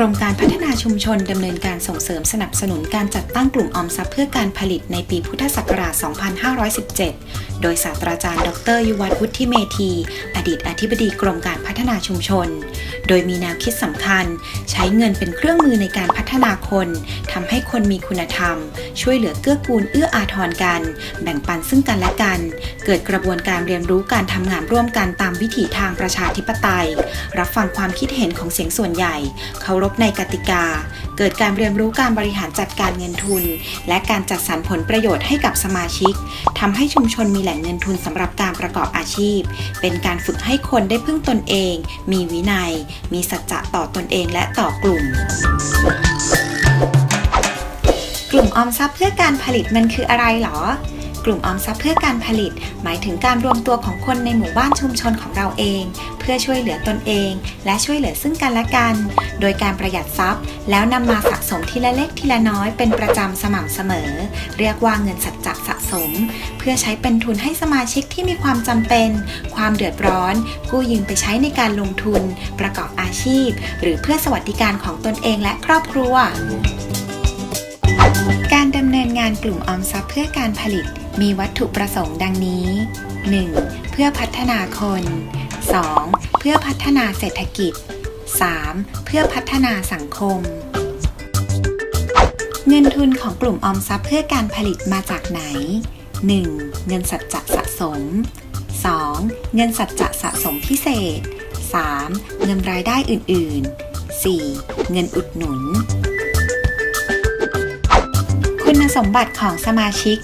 รมการพัฒนาชุมชนดำเนินการส่งเสริมสนับสนุนการจัดตั้งกลุ่มออมทรัพย์เพื่อการผลิตในปีพุทธศักราช 2517 โดยศาสตราจารย์ ดร ยุวัฒน์วุฒิเมธี ดีตอธิบดีกรมการพัฒนาชุมชน โดยมีแนวคิดสำคัญ ใช้เงินเป็นเครื่องมือในการพัฒนาคนทำให้คนมีคุณธรรม ช่วยเหลือเกื้อกูลเอื้ออาทรกัน แบ่งปันซึ่งกันและกัน เกิดกระบวนการเรียนรู้การทำงานร่วมกันตามวิถีทางประชาธิปไตย รับฟังความคิดเห็นของเสียงส่วนใหญ่ เคารพในกติกา เกิดการเรียนรู้การบริหารจัดการเงินทุน และการจัดสรรผลประโยชน์ให้กับสมาชิกทำให้ชุมชนมีแหล่งเงินทุนสำหรับการประกอบอาชีพ เป็นการฝึกให้คนได้พึ่งตนเอง มีวินัย มีสัจจะต่อตนเองและต่อกลุ่ม กลุ่มออมทรัพย์เพื่อการผลิตมันคืออะไรหรอกลุ่มออมทรัพย์เพื่อการผลิต หมายถึงการรวมตัวของคนในหมู่บ้านชุมชนของเราเอง เพื่อช่วยเหลือตนเอง และช่วยเหลือซึ่งกันและกัน โดยการประหยัดทรัพย์ แล้วนำมาสะสมทีละเล็กทีละน้อยเป็นประจำสม่ำเสมอ เรียกว่าเงินสัจจะสะสม เพื่อใช้เป็นทุนให้สมาชิกที่มีความจำเป็น ความเดือดร้อน กู้ยืมไปใช้ในการลงทุน ประกอบอาชีพ หรือเพื่อสวัสดิการของตนเองและครอบครัว การดำเนินงานกลุ่มออมทรัพย์เพื่อการผลิตมีวัตถุประสงค์ดังนี้ 1. เพื่อพัฒนาคน 2. เพื่อพัฒนาเศรษฐกิจ 3. เพื่อพัฒนาสังคม เงินทุนของกลุ่มออมทรัพย์เพื่อการผลิตมาจากไหน 1. เงินสัจจะสะสม 2. เงินสัจจะสะสมพิเศษ 3. เงินรายได้อื่น ๆ 4. เงินอุดหนุน คุณสมบัติของสมาชิก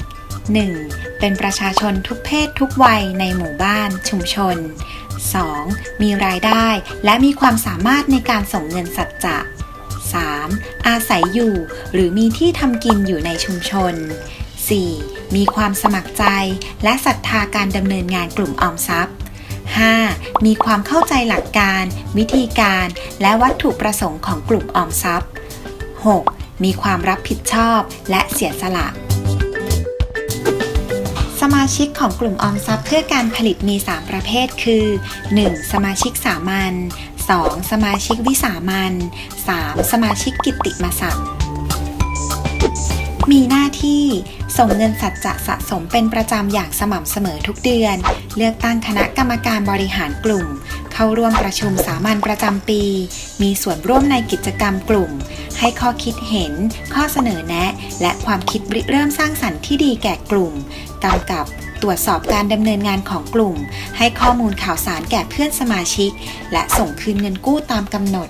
1. เป็นประชาชนทุกเพศทุกวัยในหมู่บ้านชุมชน 2. มีรายได้และมีความสามารถในการส่งเงินสัจจะ 3. อาศัยอยู่หรือมีที่ทำกินอยู่ในชุมชน 4. มีความสมัครใจและศรัทธาการดำเนินงานกลุ่มออมทรัพย์ 5. มีความเข้าใจหลักการ วิธีการ และวัตถุประสงค์ของกลุ่มออมทรัพย์ 6. มีความรับผิดชอบและเสียสละ สมาชิกของกลุ่มออมทรัพย์เพื่อการผลิตมี 3 ประเภทคือ 1. สมาชิกสามัญ 2. สมาชิกวิสามัญ 3. สมาชิกกิตติมศักดิ์มีหน้าที่ส่งเงินสัจจะสะสมเป็นประจำอย่างสม่ำเสมอทุกเดือน เลือกตั้งคณะกรรมการบริหารกลุ่ม เข้าร่วมประชุมสามัญประจำปี มีส่วนร่วมในกิจกรรมกลุ่ม ให้ข้อคิดเห็น ข้อเสนอแนะ และความคิดริเริ่มสร้างสรรค์ที่ดีแก่กลุ่มกำกับตรวจสอบการดำเนินงานของกลุ่ม ให้ข้อมูลข่าวสารแก่เพื่อนสมาชิก และส่งคืนเงินกู้ตามกำหนด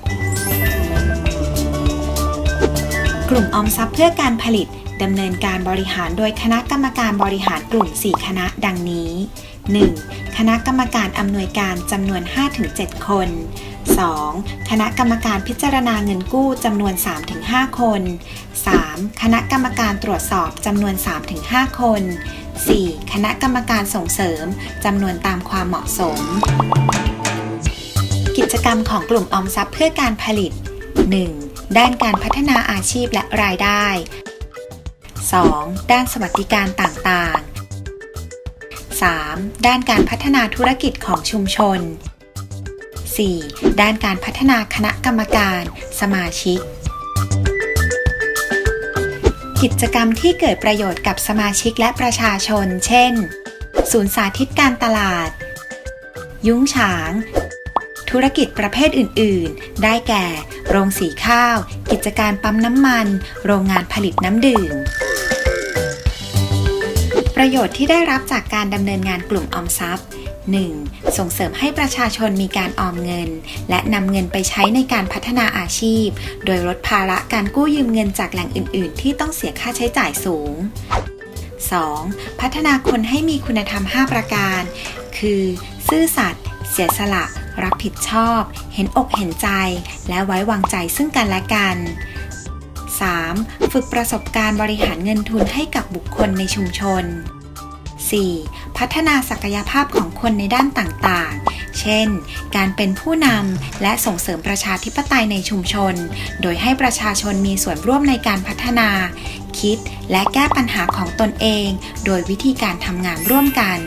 กลุ่มออมทรัพย์เพื่อการผลิตดำเนินการบริหารโดยคณะกรรมการบริหารกลุ่ม 4 คณะดังนี้ 1. คณะกรรมการอำนวยการจำนวน 5-7 คน 2. คณะกรรมการพิจารณาเงินกู้จำนวน 3-5 คน 3. คณะกรรมการตรวจสอบจำนวน 3-5 คน 4. คณะกรรมการส่งเสริมจำนวนตามความเหมาะสม กิจกรรมของกลุ่มออมทรัพย์เพื่อการผลิต 1. ด้านการพัฒนาอาชีพและรายได้ 2. ด้านสวัสดิการต่าง 3. ด้านการพัฒนาธุรกิจของชุมชน 4. ด้านการพัฒนาคณะกรรมการ สมาชิก กิจกรรมที่เกิดประโยชน์กับสมาชิกและประชาชน เช่น ศูนย์สาธิตการตลาด ยุ้งฉาง ธุรกิจประเภทอื่น ๆ ได้แก่ โรงสีข้าว กิจการปั๊มน้ำมัน โรงงานผลิตน้ำดื่ม ประโยชน์ที่ได้รับจากการดำเนินงานกลุ่มออมทรัพย์ 1. ส่งเสริมให้ประชาชนมีการออมเงิน และนำเงินไปใช้ในการพัฒนาอาชีพ โดยลดภาระการกู้ยืมเงินจากแหล่งอื่น ๆ ที่ต้องเสียค่าใช้จ่ายสูง 2. พัฒนาคนให้มีคุณธรรม 5 ประการ คือ ซื่อสัตย์ เสียสละ รับผิดชอบ เห็นอกเห็นใจ และไว้วางใจซึ่งกันและกัน 3. ฝึกประสบการณ์บริหารเงินทุนให้กับบุคคลในชุมชน 4. พัฒนาศักยภาพของคนในด้านต่างๆ เช่น การเป็นผู้นำและส่งเสริมประชาธิปไตยในชุมชน โดยให้ประชาชนมีส่วนร่วมในการพัฒนา คิดและแก้ปัญหาของตนเอง โดยวิธีการทำงานร่วมกัน